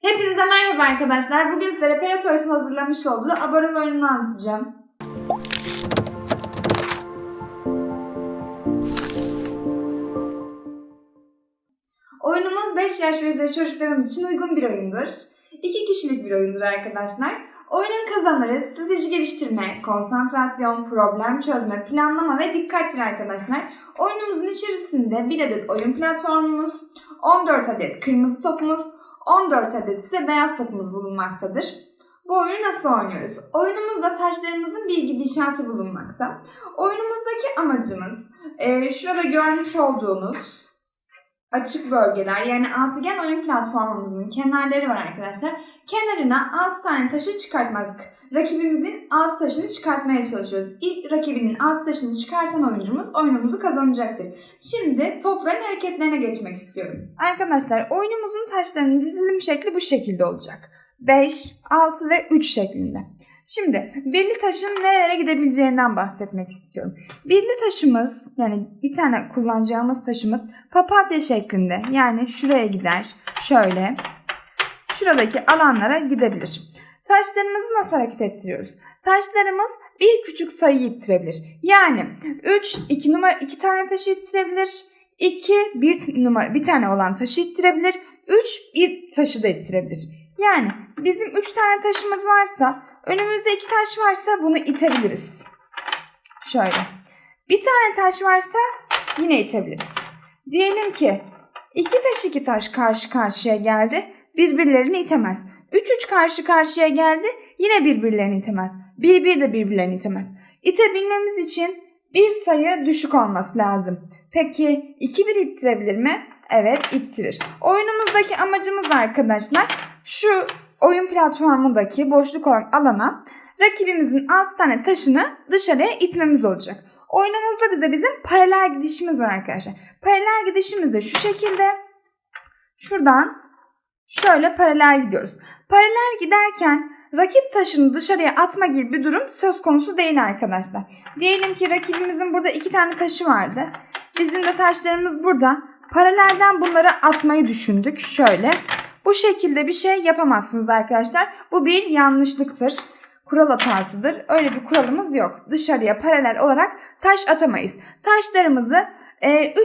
Hepinize merhaba arkadaşlar. Bugün sizlere Peratoys'un hazırlamış olduğu Abarol oyununu anlatacağım. Oyunumuz 5 yaş ve üzeri çocuklarımız için uygun bir oyundur. 2 kişilik bir oyundur arkadaşlar. Oyunun kazanları strateji geliştirme, konsantrasyon, problem çözme, planlama ve dikkattir arkadaşlar. Oyunumuzun içerisinde 1 adet oyun platformumuz, 14 adet kırmızı topumuz, 14 adet ise beyaz topumuz bulunmaktadır. Bu oyunu nasıl oynuyoruz? Oyunumuzda taşlarımızın bir gidişatı bulunmakta. Oyunumuzdaki amacımız e, şurada görmüş olduğunuz açık bölgeler yani altıgen oyun platformumuzun kenarları var arkadaşlar. Kenarına 6 tane taşı çıkartmazdık. Rakibimizin 6 taşını çıkartmaya çalışıyoruz. İlk rakibinin 6 taşını çıkartan oyuncumuz oyunumuzu kazanacaktır. Şimdi topların hareketlerine geçmek istiyorum. Arkadaşlar oyunumuzun taşlarının dizilim şekli bu şekilde olacak. 5, 6 ve 3 şeklinde. Şimdi birli taşın nerelere gidebileceğinden bahsetmek istiyorum. Birli taşımız yani bir tane kullanacağımız taşımız papatya şeklinde yani şuraya gider şöyle şuradaki alanlara gidebilir. Taşlarımızı nasıl hareket ettiriyoruz? Taşlarımız bir küçük sayı ittirebilir. Yani 3 2 numara 2 tane taşı ittirebilir. 2 bir numara bir tane olan taşı ittirebilir. 3 bir taşı da ittirebilir. Yani bizim 3 tane taşımız varsa önümüzde 2 taş varsa bunu itebiliriz. Şöyle. Bir tane taş varsa yine itebiliriz. Diyelim ki iki taş iki taş karşı karşıya geldi. Birbirlerini itemez. 3-3 karşı karşıya geldi. Yine birbirlerini itemez. 1-1 de birbirlerini itemez. İtebilmemiz için bir sayı düşük olması lazım. Peki 2-1 ittirebilir mi? Evet ittirir. Oyunumuzdaki amacımız arkadaşlar şu oyun platformundaki boşluk olan alana rakibimizin 6 tane taşını dışarıya itmemiz olacak. Oyunumuzda bize bizim paralel gidişimiz var arkadaşlar. Paralel gidişimiz de şu şekilde. Şuradan şöyle paralel gidiyoruz. Paralel giderken rakip taşını dışarıya atma gibi bir durum söz konusu değil arkadaşlar. Diyelim ki rakibimizin burada iki tane taşı vardı. Bizim de taşlarımız burada. Paralelden bunları atmayı düşündük. Şöyle. Bu şekilde bir şey yapamazsınız arkadaşlar. Bu bir yanlışlıktır. Kural hatasıdır. Öyle bir kuralımız yok. Dışarıya paralel olarak taş atamayız. Taşlarımızı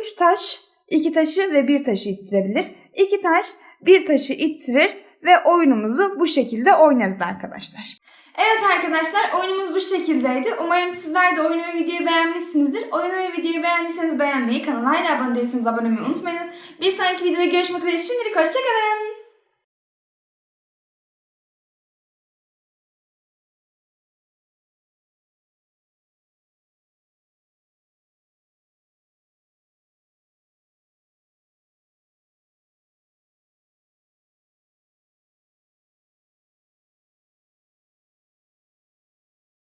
3 taş, 2 taşı ve 1 taşı ittirebilir. 2 taş, 1 taşı ittirir ve oyunumuzu bu şekilde oynarız arkadaşlar. Evet arkadaşlar oyunumuz bu şekildeydi. Umarım sizler de oyunu ve videoyu beğenmişsinizdir. Oyunu ve videoyu beğendiyseniz beğenmeyi, kanala hala abone değilseniz abone olmayı unutmayınız. Bir sonraki videoda görüşmek üzere. Şimdilik hoşçakalın.